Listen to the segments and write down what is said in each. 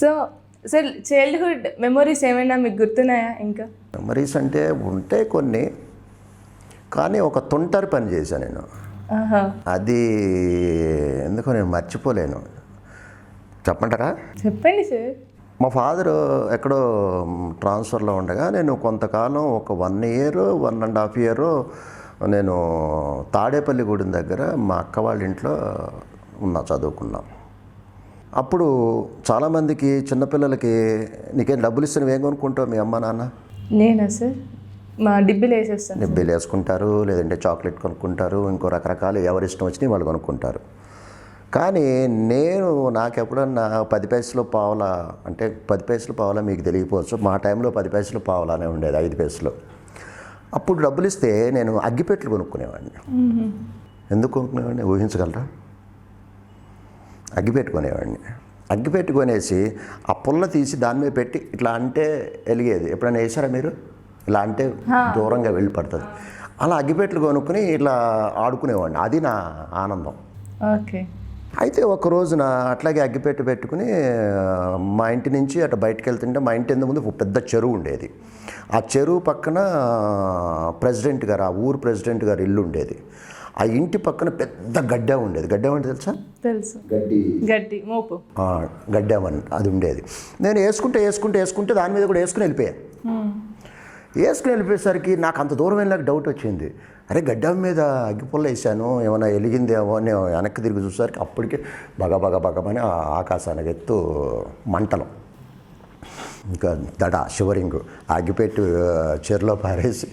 So sir childhood memories ఏమైనా మీకు గుర్తున్నాయా ఇంకా? మెమరీస్ అంటే ఉంటాయి కొన్ని కానీ ఒక తొంటరి పని చేశాను నేను. అది ఎందుకో నేను మర్చిపోలేను. చెప్పంటారా చెప్పండి సార్. మా ఫాదర్ ఎక్కడో ట్రాన్స్ఫర్లో ఉండగా నేను కొంతకాలం ఒక one year one and half year నేను తాడేపల్లి గూడెం దగ్గర మా అక్క వాళ్ళ ఇంట్లో ఉన్నా చదువుకున్నాం. అప్పుడు చాలామందికి చిన్నపిల్లలకి నీకేం డబ్బులు ఇస్తే నువ్వేం కొనుక్కుంటావు మీ అమ్మ నాన్న? నేనా సార్? మా డిబ్బిలు వేసేస్తాను. నిబ్బీలు వేసుకుంటారు లేదంటే చాక్లెట్ కొనుక్కుంటారు ఇంకో రకరకాలు ఎవరి ఇష్టం వచ్చినాయి వాళ్ళు కొనుక్కుంటారు. కానీ నేను నాకు ఎప్పుడన్నా పది పైసలు పావలా అంటే పది పైసలు పావలా మీకు తెలియకపోవచ్చు మా టైంలో పది పైసలు పావలానే ఉండేది ఐదు పైసలు. అప్పుడు డబ్బులు ఇస్తే నేను అగ్గిపెట్లు కొనుక్కునేవాడిని. ఎందుకు కొనుక్కునేవాడిని? ఊహించగలరా? అగ్గిపెట్టు కొనేవాడిని అగ్గిపెట్టు కొనేసి ఆ పుల్ల తీసి దాని మీద పెట్టి ఇట్లా అంటే వెలిగేది ఎప్పుడైనా వేసారా మీరు? ఇలా అంటే దూరంగా వెళ్ళి పడుతుంది. అలా అగ్గిపెట్లు కొనుక్కుని ఇట్లా ఆడుకునేవాడిని. అది నా ఆనందం. ఓకే. అయితే ఒక రోజున అట్లాగే అగ్గిపెట్టు పెట్టుకుని మా ఇంటి నుంచి అటు బయటకు వెళ్తుంటే మా ఇంటి ముందు పెద్ద చెరువు ఉండేది. ఆ చెరువు పక్కన ప్రెసిడెంట్ గారు ఆ ఊరు ప్రెసిడెంట్ గారు ఇల్లు ఉండేది. ఆ ఇంటి పక్కన పెద్ద గడ్డ ఉండేది. గడ్డ అంటే తెలుసా? తెలుసు. గడ్డి. గడ్డి మోపు. గడ్డామని అది ఉండేది. నేను వేసుకుంటే వేసుకుంటే వేసుకుంటే దాని మీద కూడా వేసుకుని వెళ్ళిపోయాను వేసుకుని వెళ్ళిపోయేసరికి నాకు అంత దూరం వెళ్ళాక డౌట్ వచ్చింది. అరే గడ్డం మీద అగ్గిపుల్ల వేసాను ఏమైనా వెలిగిందేమో అని వెనక్కి తిరిగి చూసేసరికి అప్పటికే బగ బగ బగమని ఆ ఆకాశానికి ఎత్తు మంటలు. ఇంకా దడ షివరింగ్ అగ్గిపెట్టు చెరులో పారేసి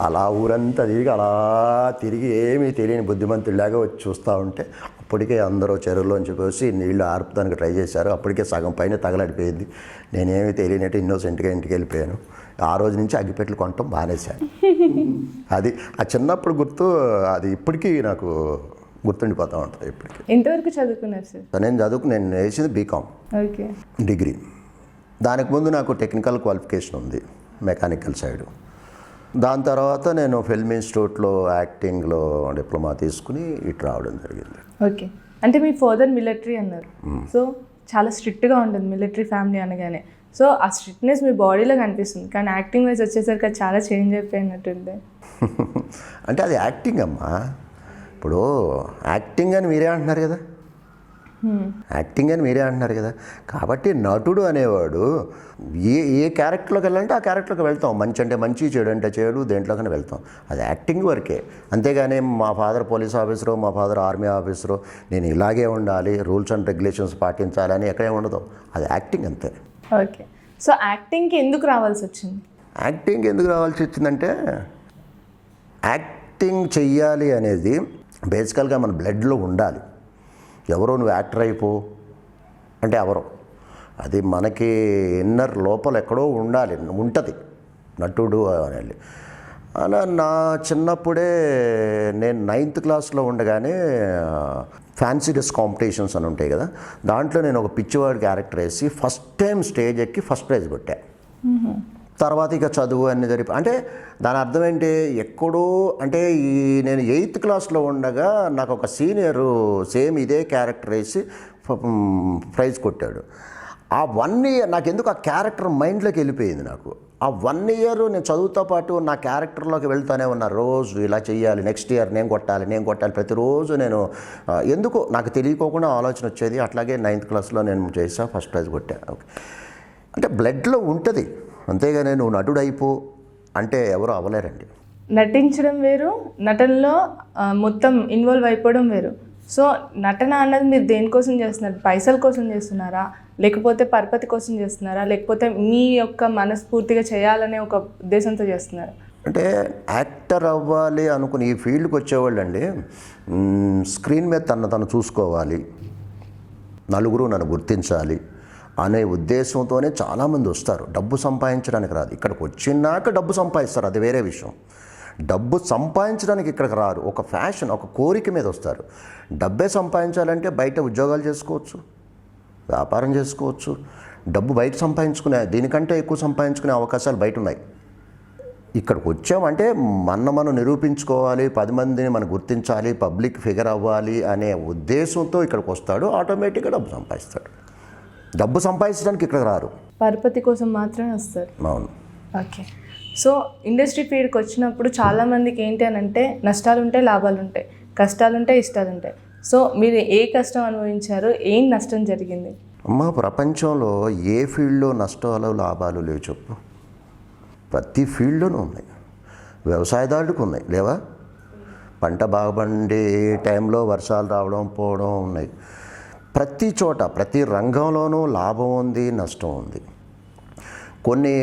అలా ఊరంతా తిరిగి అలా తిరిగి ఏమీ తెలియని బుద్ధిమంతుడిలాగా వచ్చి చూస్తూ ఉంటే అప్పటికే అందరూ చెరువులోంచి పోసి నీళ్ళు ఆర్పడానికి ట్రై చేశారు. అప్పటికే సగం పైన తగలడిపోయింది. నేనేమీ తెలియనట్టు ఇన్నోసెంట్గా ఇంటికి వెళ్ళిపోయాను. ఆ రోజు నుంచి అగ్గిపెట్లు కొనటం బానేశాను అది ఆ చిన్నప్పుడు గుర్తు అది ఇప్పటికీ నాకు గుర్తుండిపోతూ ఉంటుంది ఇప్పటికీ. ఎంతవరకు చదువుకున్నారు సార్? నేను చదువుకు నేను వేసింది బీకామ్ డిగ్రీ. దానికి ముందు నాకు టెక్నికల్ క్వాలిఫికేషన్ ఉంది మెకానికల్ సైడ్. దాని తర్వాత నేను ఫిల్మ్ ఇన్స్టిట్యూట్లో యాక్టింగ్లో డిప్లొమా తీసుకుని ఇటు రావడం జరిగింది. ఓకే. అంటే మీ ఫాదర్ మిలిటరీ అన్నారు. సో చాలా స్ట్రిక్ట్గా ఉంటుంది మిలిటరీ ఫ్యామిలీ అనగానే. సో ఆ స్ట్రిక్ట్నెస్ మీ బాడీలో కనిపిస్తుంది. కానీ యాక్టింగ్ వైజ్ వచ్చేసరికి అది చాలా చేంజ్ అయిపోయినట్టుంది. అంటే అది యాక్టింగ్ అమ్మా. ఇప్పుడు యాక్టింగ్ అని మీరే అంటున్నారు కదా. యాక్టింగ్ అని మీరే అంటున్నారు కదా. కాబట్టి నటుడు అనేవాడు ఏ ఏ క్యారెక్టర్లోకి వెళ్ళాలంటే ఆ క్యారెక్టర్కి వెళ్తాం. మంచి అంటే మంచి చెడు అంటే చెడు దేంట్లోకైనా వెళ్తాం. అది యాక్టింగ్ వరకే. అంతేగాని మా ఫాదర్ పోలీస్ ఆఫీసరు మా ఫాదర్ ఆర్మీ ఆఫీసరు నేను ఇలాగే ఉండాలి రూల్స్ అండ్ రెగ్యులేషన్స్ పాటించాలని ఎక్కడే ఉండదు. అది యాక్టింగ్ అంతే. ఓకే. సో యాక్టింగ్కి ఎందుకు రావాల్సి వచ్చింది? యాక్టింగ్ ఎందుకు రావాల్సి వచ్చిందంటే యాక్టింగ్ చెయ్యాలి అనేది బేసికల్గా మన బ్లడ్లో ఉండాలి. ఎవరో నువ్వు యాక్టర్ అయిపో. అంటే ఎవరో. అది మనకి ఇన్నర్ లోపల ఎక్కడో ఉండాలి ఉంటుంది. నటుడు అని అలా నా చిన్నప్పుడే నేను నైన్త్ క్లాస్లో ఉండగానే ఫ్యాన్సీ డ్రెస్ కాంపిటీషన్స్ అని ఉంటాయి కదా దాంట్లో నేను ఒక పిచ్చివాడి క్యారెక్టర్ వేసి ఫస్ట్ టైం స్టేజ్ ఎక్కి ఫస్ట్ ప్రైజ్ పెట్టాను తర్వాత ఇక చదువు అన్ని జరిపి అంటే దాని అర్థం ఏంటి? ఎక్కడో అంటే ఈ నేను ఎయిత్ క్లాస్లో ఉండగా నాకు ఒక సీనియరు సేమ్ ఇదే క్యారెక్టర్ వేసి ప్రైజ్ కొట్టాడు. ఆ వన్ ఇయర్ నాకు ఎందుకు ఆ క్యారెక్టర్ మైండ్లోకి వెళ్ళిపోయింది నాకు? ఆ వన్ ఇయర్ నేను చదువుతో పాటు నా క్యారెక్టర్లోకి వెళ్తూనే ఉన్నా. రోజు ఇలా చేయాలి నెక్స్ట్ ఇయర్ నేను కొట్టాలి నేను కొట్టాలి. ప్రతిరోజు నేను ఎందుకు? నాకు తెలియకోకుండా ఆలోచన వచ్చేది. అట్లాగే నైన్త్ క్లాస్లో నేను చేసా ఫస్ట్ ప్రైజ్ కొట్టా. ఓకే. అంటే బ్లడ్లో ఉంటుంది. అంతేగాని నువ్వు నటుడు అయిపో అంటే ఎవరు అవ్వలేరండి. నటించడం వేరు నటనలో మొత్తం ఇన్వాల్వ్ అయిపోవడం వేరు. సో నటన అన్నది మీరు దేనికోసం చేస్తున్నారు? పైసల కోసం చేస్తున్నారా? లేకపోతే పరపతి కోసం చేస్తున్నారా? లేకపోతే మీ యొక్క మనస్ఫూర్తిగా చేయాలనే ఒక ఉద్దేశంతో చేస్తున్నారా? అంటే యాక్టర్ అవ్వాలి అనుకుని ఈ ఫీల్డ్కి వచ్చేవాళ్ళు అండి స్క్రీన్ మీద తను తను చూసుకోవాలి. నలుగురు నన్ను గుర్తించాలి. అనే ఉద్దేశంతోనే చాలామంది వస్తారు. డబ్బు సంపాదించడానికి రాదు. ఇక్కడికి వచ్చినాక డబ్బు సంపాదిస్తారు. అది వేరే విషయం. డబ్బు సంపాదించడానికి ఇక్కడికి రారు. ఒక ఫ్యాషన్ ఒక కోరిక మీద వస్తారు. డబ్బే సంపాదించాలంటే బయట ఉద్యోగాలు చేసుకోవచ్చు. వ్యాపారం చేసుకోవచ్చు. డబ్బు బయట సంపాదించుకునే దీనికంటే ఎక్కువ సంపాదించుకునే అవకాశాలు బయట ఉన్నాయి. ఇక్కడికి వచ్చామంటే మన మనం నిరూపించుకోవాలి పది మందిని మనం గుర్తించాలి పబ్లిక్ ఫిగర్ అవ్వాలి అనే ఉద్దేశంతో ఇక్కడికి వస్తాడు. ఆటోమేటిక్గా డబ్బు సంపాదిస్తాడు. డబ్బు సంపాదించడానికి ఇక్కడ రారు. పరపతి కోసం మాత్రమే వస్తారు. అవును. ఓకే. సో ఇండస్ట్రీ ఫీల్డ్కి వచ్చినప్పుడు చాలామందికి ఏంటి అని అంటే నష్టాలు ఉంటాయి లాభాలు ఉంటాయి కష్టాలు ఉంటాయి ఇష్టాలు ఉంటాయి సో మీరు ఏ కష్టం అనుభవించారు ఏం నష్టం జరిగింది? అమ్మ ప్రపంచంలో ఏ ఫీల్డ్లో నష్టాలు లాభాలు లేవు చెప్పు. ప్రతి ఫీల్డ్లోనూ ఉన్నాయి. వ్యవసాయదారుడికి ఉన్నాయి. లేవా? పంట బాగుపడే టైంలో వర్షాలు రావడం పోవడం ఉన్నాయి. ప్రతి చోట ప్రతి రంగంలోనూ లాభం ఉంది నష్టం ఉంది. కొన్ని